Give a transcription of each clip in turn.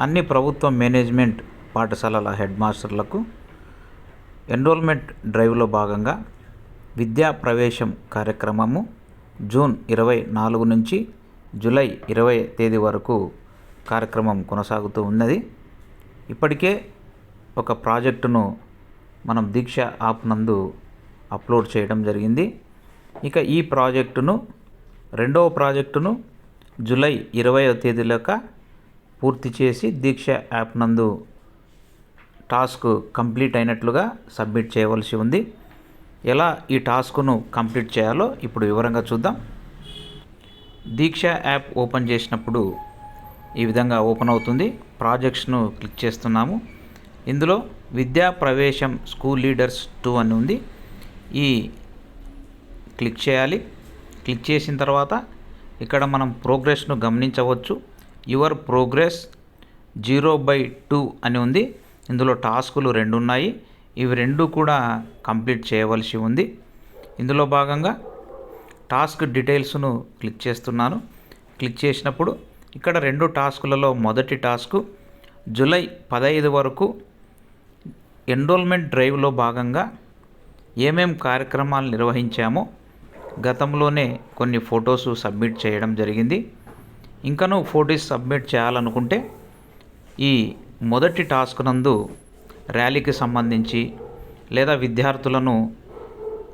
అన్ని ప్రభుత్వ మేనేజ్మెంట్ పాఠశాలల హెడ్ మాస్టర్లకు ఎన్రోల్మెంట్ డ్రైవ్లో భాగంగా విద్యా ప్రవేశం కార్యక్రమము జూన్ ఇరవై నాలుగు నుంచి జూలై ఇరవై తేదీ వరకు కార్యక్రమం కొనసాగుతూ ఉన్నది. ఇప్పటికే ఒక ప్రాజెక్టును మనం దీక్ష యాప్ నందు అప్లోడ్ చేయడం జరిగింది. ఇక ఈ ప్రాజెక్టును రెండవ ప్రాజెక్టును జూలై ఇరవై తేదీలోక పూర్తి చేసి దీక్ష యాప్ నందు టాస్క్ కంప్లీట్ అయినట్లుగా సబ్మిట్ చేయవలసి ఉంది. ఎలా ఈ టాస్క్ను కంప్లీట్ చేయాలో ఇప్పుడు వివరంగా చూద్దాం. దీక్ష యాప్ ఓపెన్ చేసినప్పుడు ఈ విధంగా ఓపెన్ అవుతుంది. ప్రాజెక్ట్స్ను క్లిక్ చేస్తున్నాము. ఇందులో విద్యా ప్రవేశం స్కూల్ లీడర్స్ టూ అని ఉంది. ఈ క్లిక్ చేయాలి. క్లిక్ చేసిన తర్వాత ఇక్కడ మనం ప్రోగ్రెస్ను గమనించవచ్చు. Your progress zero by two అని ఉంది. ఇందులో టాస్కులు రెండు ఉన్నాయి ఇవి రెండు కూడా కంప్లీట్ చేయవలసి ఉంది. ఇందులో భాగంగా టాస్క్ డీటెయిల్స్ను క్లిక్ చేస్తున్నాను. క్లిక్ చేసినప్పుడు ఇక్కడ రెండు టాస్కులలో మొదటి టాస్క్ జూలై పదహైదు వరకు ఎన్రోల్మెంట్ డ్రైవ్లో భాగంగా ఏమేం కార్యక్రమాలు నిర్వహించామో గతంలోనే కొన్ని ఫొటోస్ సబ్మిట్ చేయడం జరిగింది. ఇంకానూ ఫోటోస్ సబ్మిట్ చేయాలనుకుంటే ఈ మొదటి టాస్క్ నందు ర్యాలీకి సంబంధించి లేదా విద్యార్థులను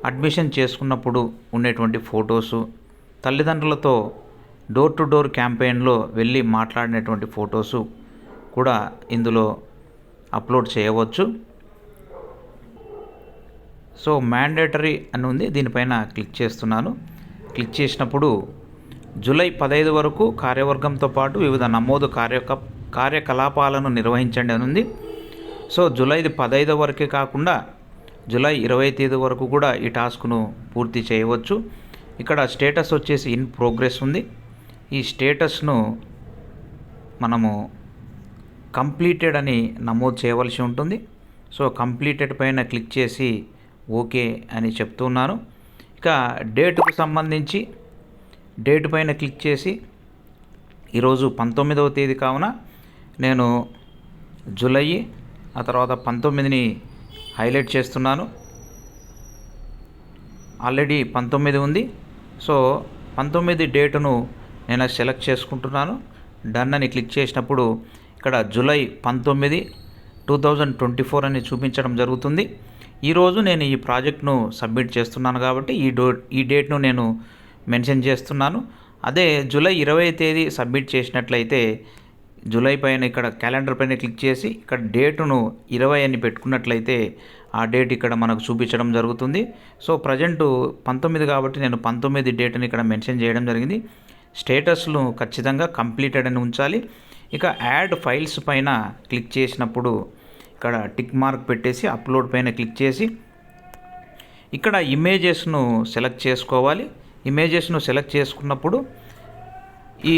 అడ్మిషన్ చేసుకున్నప్పుడు ఉండేటువంటి ఫొటోసు తల్లిదండ్రులతో డోర్ టు డోర్ క్యాంపెయిన్లో వెళ్ళి మాట్లాడినటువంటి ఫొటోసు కూడా ఇందులో అప్లోడ్ చేయవచ్చు. సో మ్యాండేటరీ అని ఉంది దీనిపైన క్లిక్ చేస్తున్నాను. క్లిక్ చేసినప్పుడు జూలై పదహైదు వరకు కార్యవర్గంతో పాటు వివిధ నమోదు కార్యక కార్యకలాపాలను నిర్వహించండి అని ఉంది సో జూలైది పదహైదు వరకే కాకుండా జూలై ఇరవై తేదీ వరకు కూడా ఈ టాస్క్ను పూర్తి చేయవచ్చు. ఇక్కడ స్టేటస్ వచ్చేసి ఇన్ ప్రోగ్రెస్ ఉంది. ఈ స్టేటస్ను మనము కంప్లీటెడ్ అని నమోదు చేయవలసి ఉంటుంది. సో కంప్లీటెడ్ పైన క్లిక్ చేసి ఓకే అని చెప్తున్నాను ఇక డేట్కు సంబంధించి డేట్ పైన క్లిక్ చేసి ఈరోజు పంతొమ్మిదవ తేదీ కావున నేను జూలై ఆ తర్వాత పంతొమ్మిదిని హైలైట్ చేస్తున్నాను. ఆల్రెడీ పంతొమ్మిది ఉంది. సో పంతొమ్మిది డేటును నేను సెలెక్ట్ చేసుకుంటున్నాను. డన్ అని క్లిక్ చేసినప్పుడు ఇక్కడ జూలై పంతొమ్మిది టూ థౌజండ్ ట్వంటీ ఫోర్ అని చూపించడం జరుగుతుంది. ఈరోజు నేను ఈ ప్రాజెక్ట్ను సబ్మిట్ చేస్తున్నాను కాబట్టి ఈ డో ఈ డేట్ను నేను మెన్షన్ చేస్తున్నాను. అదే జూలై ఇరవై తేదీ సబ్మిట్ చేసినట్లయితే జూలై పైన ఇక్కడ క్యాలెండర్ పైన క్లిక్ చేసి ఇక్కడ డేటును ఇరవై అని పెట్టుకున్నట్లయితే ఆ డేట్ ఇక్కడ మనకు చూపించడం జరుగుతుంది. సో ప్రజెంట్ పంతొమ్మిది కాబట్టి నేను పంతొమ్మిది డేట్ని ఇక్కడ మెన్షన్ చేయడం జరిగింది. స్టేటస్ను ఖచ్చితంగా కంప్లీటెడ్ అని ఉంచాలి. ఇక యాడ్ ఫైల్స్ పైన క్లిక్ చేసినప్పుడు ఇక్కడ టిక్ మార్క్ పెట్టేసి అప్లోడ్ పైన క్లిక్ చేసి ఇక్కడ ఇమేజెస్ను సెలెక్ట్ చేసుకోవాలి. ఇమేజెస్ను సెలెక్ట్ చేసుకున్నప్పుడు ఈ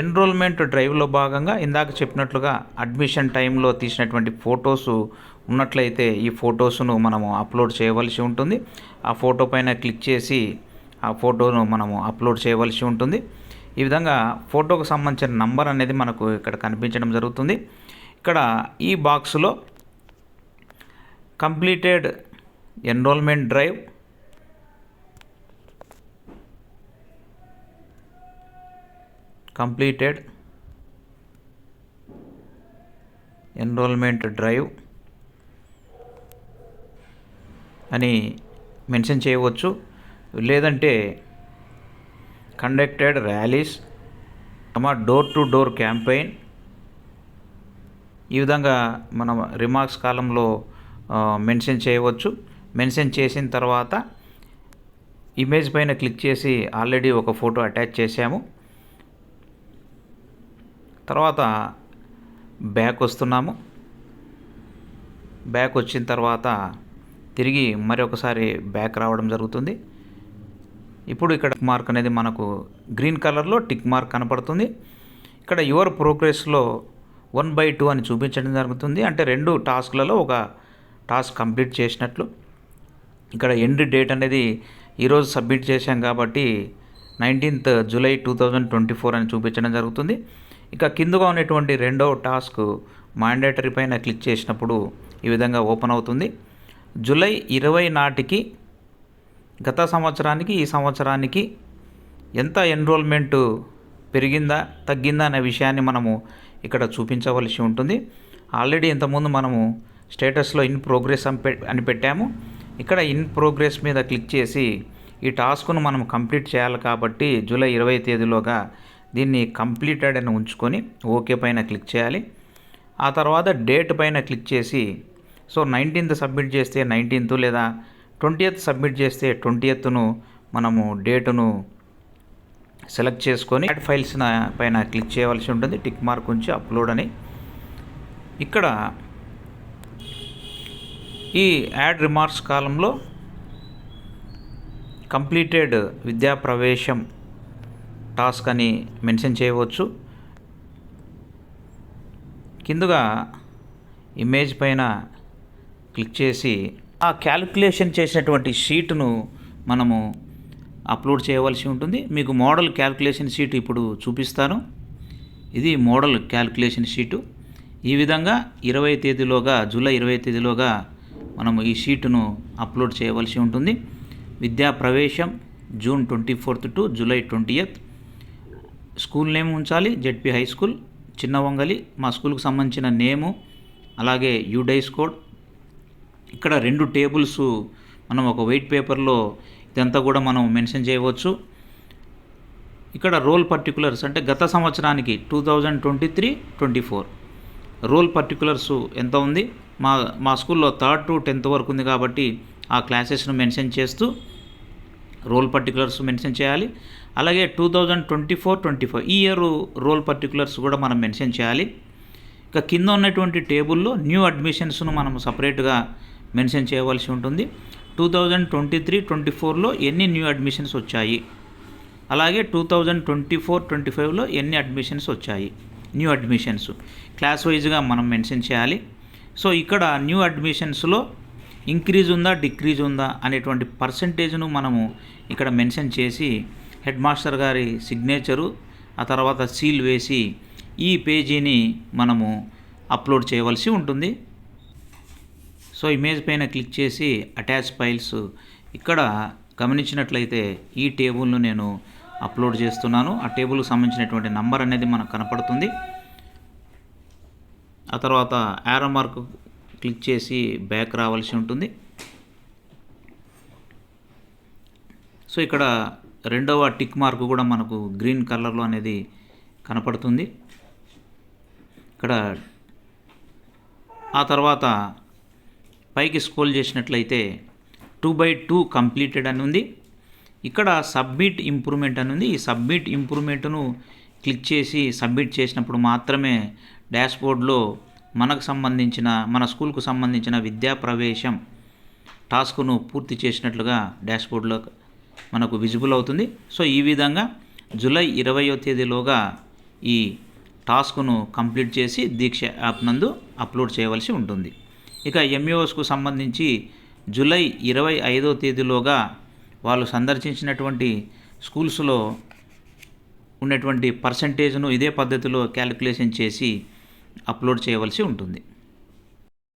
ఎన్రోల్మెంట్ డ్రైవ్లో భాగంగా ఇందాక చెప్పినట్లుగా అడ్మిషన్ టైంలో తీసినటువంటి ఫొటోస్ ఉన్నట్లయితే ఈ ఫొటోస్ను మనము అప్లోడ్ చేయవలసి ఉంటుంది. ఆ ఫోటో పైన క్లిక్ చేసి ఆ ఫోటోను మనము అప్లోడ్ చేయవలసి ఉంటుంది. ఈ విధంగా ఫోటోకు సంబంధించిన నంబర్ అనేది మనకు ఇక్కడ కనిపించడం జరుగుతుంది. ఇక్కడ ఈ బాక్స్లో completed enrolment drive completed enrolment drive అని మెన్షన్ చేయవచ్చు. లేదంటే కండక్టెడ్ ర్యాలీస్ అమా డోర్ టు డోర్ క్యాంపెయిన్. ఈ విధంగా మనం రిమార్క్స్ కాలంలో మెన్షన్ చేయవచ్చు. మెన్షన్ చేసిన తర్వాత ఇమేజ్ పైన క్లిక్ చేసి ఆల్రెడీ ఒక ఫోటో అటాచ్ చేసాము తర్వాత బ్యాక్ వస్తున్నాము. బ్యాక్ వచ్చిన తర్వాత తిరిగి మరొకసారి బ్యాక్ రావడం జరుగుతుంది. ఇప్పుడు ఇక్కడ టిక్ మార్క్ అనేది మనకు గ్రీన్ కలర్లో టిక్ మార్క్ కనపడుతుంది. ఇక్కడ యువర్ ప్రోగ్రెస్లో వన్ బై టూ అని చూపించడం జరుగుతుంది. అంటే రెండు టాస్క్లలో ఒక టాస్క్ కంప్లీట్ చేసినట్లు. ఇక్కడ ఎండ్ డేట్ అనేది ఈరోజు సబ్మిట్ చేశాం కాబట్టి nineteenth July two thousand twenty four అని చూపించడం జరుగుతుంది. ఇక కిందగా ఉన్నటువంటి రెండో టాస్క్ మాండేటరీ పైన క్లిక్ చేసినప్పుడు ఈ విధంగా ఓపెన్ అవుతుంది. జూలై ఇరవై నాటికి గత సంవత్సరానికి ఈ సంవత్సరానికి ఎంత ఎన్రోల్మెంట్ పెరిగిందా తగ్గిందా అనే విషయాన్ని మనము ఇక్కడ చూపించవలసి ఉంటుంది. ఆల్రెడీ ఇంతకుముందు మనము స్టేటస్లో ఇన్ ప్రోగ్రెస్ అని పె- అని పెట్టాము. ఇక్కడ ఇన్ ప్రోగ్రెస్ మీద క్లిక్ చేసి ఈ టాస్క్ను మనం కంప్లీట్ చేయాలి కాబట్టి జూలై ఇరవై తేదీలోగా దీన్ని కంప్లీటెడ్ అని ఉంచుకొని ఓకే పైన క్లిక్ చేయాలి. ఆ తర్వాత డేట్ పైన క్లిక్ చేసి సో నైన్టీన్త్ సబ్మిట్ చేస్తే నైన్టీన్త్ లేదా ట్వంటీయత్ సబ్మిట్ చేస్తే ట్వంటీయత్ను మనము డేటును సెలెక్ట్ చేసుకొని యాడ్ ఫైల్స్ పైన క్లిక్ చేయవలసి ఉంటుంది. టిక్ మార్క్ ఉంచి అప్లోడ్ అని. ఇక్కడ ఈ యాడ్ రిమార్క్స్ కాలంలో కంప్లీటెడ్ విద్యా ప్రవేశం టాస్క్ అని మెన్షన్ చేయవచ్చు. కిందుగా ఇమేజ్ పైన క్లిక్ చేసి ఆ క్యాలిక్యులేషన్ చేసినటువంటి షీట్ను మనము అప్లోడ్ చేయవలసి ఉంటుంది. మీకు మోడల్ క్యాలిక్యులేషన్ షీట్ ఇప్పుడు చూపిస్తాను. ఇది మోడల్ క్యాలిక్యులేషన్ షీటు ఈ విధంగా ఇరవై తేదీలోగా జూలై ఇరవై తేదీలోగా మనము ఈ షీటును అప్లోడ్ చేయవలసి ఉంటుంది. Vidya Pravesham June twenty fourth to July twentieth school name ఉంచాలి ZP high school Chinna Vangali మా స్కూల్కి సంబంధించిన నేము అలాగే యూడైస్ కోడ్. ఇక్కడ రెండు టేబుల్స్ మనం ఒక వెయిట్ పేపర్లో ఇదంతా కూడా మనం మెన్షన్ చేయవచ్చు. ఇక్కడ రోల్ పర్టికులర్స్ అంటే గత సంవత్సరానికి two thousand twenty three twenty four roll particulars ఎంత ఉంది? మా మా స్కూల్లో థర్డ్ టు టెన్త్ వరకు ఉంది కాబట్టి ఆ క్లాసెస్ను మెన్షన్ చేస్తూ రోల్ పర్టికులర్స్ మెన్షన్ చేయాలి. అలాగే two thousand twenty four twenty five ఈ ఇయర్ రోల్ పర్టికులర్స్ కూడా మనం మెన్షన్ చేయాలి. ఇక కింద ఉన్నటువంటి టేబుల్లో న్యూ అడ్మిషన్స్ను మనం సపరేట్గా మెన్షన్ చేయవలసి ఉంటుంది. Two thousand twenty three twenty ఫోర్లో ఎన్ని న్యూ అడ్మిషన్స్ వచ్చాయి? అలాగే two thousand twenty four twenty ఫైవ్లో ఎన్ని అడ్మిషన్స్ వచ్చాయి? న్యూ అడ్మిషన్స్ క్లాస్ వైజ్గా మనం మెన్షన్ చేయాలి. సో ఇక్కడ న్యూ అడ్మిషన్స్లో ఇంక్రీజ్ ఉందా డిక్రీజ్ ఉందా అనేటువంటి పర్సంటేజ్ను మనము ఇక్కడ మెన్షన్ చేసి హెడ్ మాస్టర్ గారి సిగ్నేచరు ఆ తర్వాత సీల్ వేసి ఈ పేజీని మనము అప్లోడ్ చేయవలసి ఉంటుంది. సో ఇమేజ్ పైన క్లిక్ చేసి అటాచ్ ఫైల్స్ ఇక్కడ గమనించినట్లయితే ఈ టేబుల్ను నేను అప్లోడ్ చేస్తున్నాను. ఆ టేబుల్కి సంబంధించినటువంటి నంబర్ అనేది మనకు కనపడుతుంది. ఆ తర్వాత యారో మార్క్ క్లిక్ చేసి బ్యాక్ రావాల్సి ఉంటుంది. సో ఇక్కడ రెండవ టిక్ మార్క్ కూడా మనకు గ్రీన్ కలర్లో అనేది కనపడుతుంది. ఇక్కడ ఆ తర్వాత పైకి స్క్రోల్ చేసినట్లయితే టూ బై టూ కంప్లీటెడ్ అని ఉంది. ఇక్కడ సబ్మిట్ ఇంప్రూవ్మెంట్ అని ఉంది. ఈ సబ్మిట్ ఇంప్రూవ్మెంట్ను క్లిక్ చేసి సబ్మిట్ చేసినప్పుడు మాత్రమే డాష్బోర్డ్లో మనకు సంబంధించిన మన స్కూల్కు సంబంధించిన విద్యా ప్రవేశం టాస్క్ను పూర్తి చేసినట్లుగా డాష్బోర్డ్లో మనకు విజిబుల్ అవుతుంది. సో ఈ విధంగా జూలై ఇరవయో తేదీలోగా ఈ టాస్క్ను కంప్లీట్ చేసి దీక్ష యాప్ నందు అప్లోడ్ చేయవలసి ఉంటుంది. ఇక ఎంఈఓస్కు సంబంధించి జూలై ఇరవై ఐదో తేదీలోగా వాళ్ళు సందర్శించినటువంటి స్కూల్స్లో ఉన్నటువంటి పర్సంటేజ్ను ఇదే పద్ధతిలో క్యాలిక్యులేషన్ చేసి అప్లోడ్ చేయవలసి ఉంటుంది.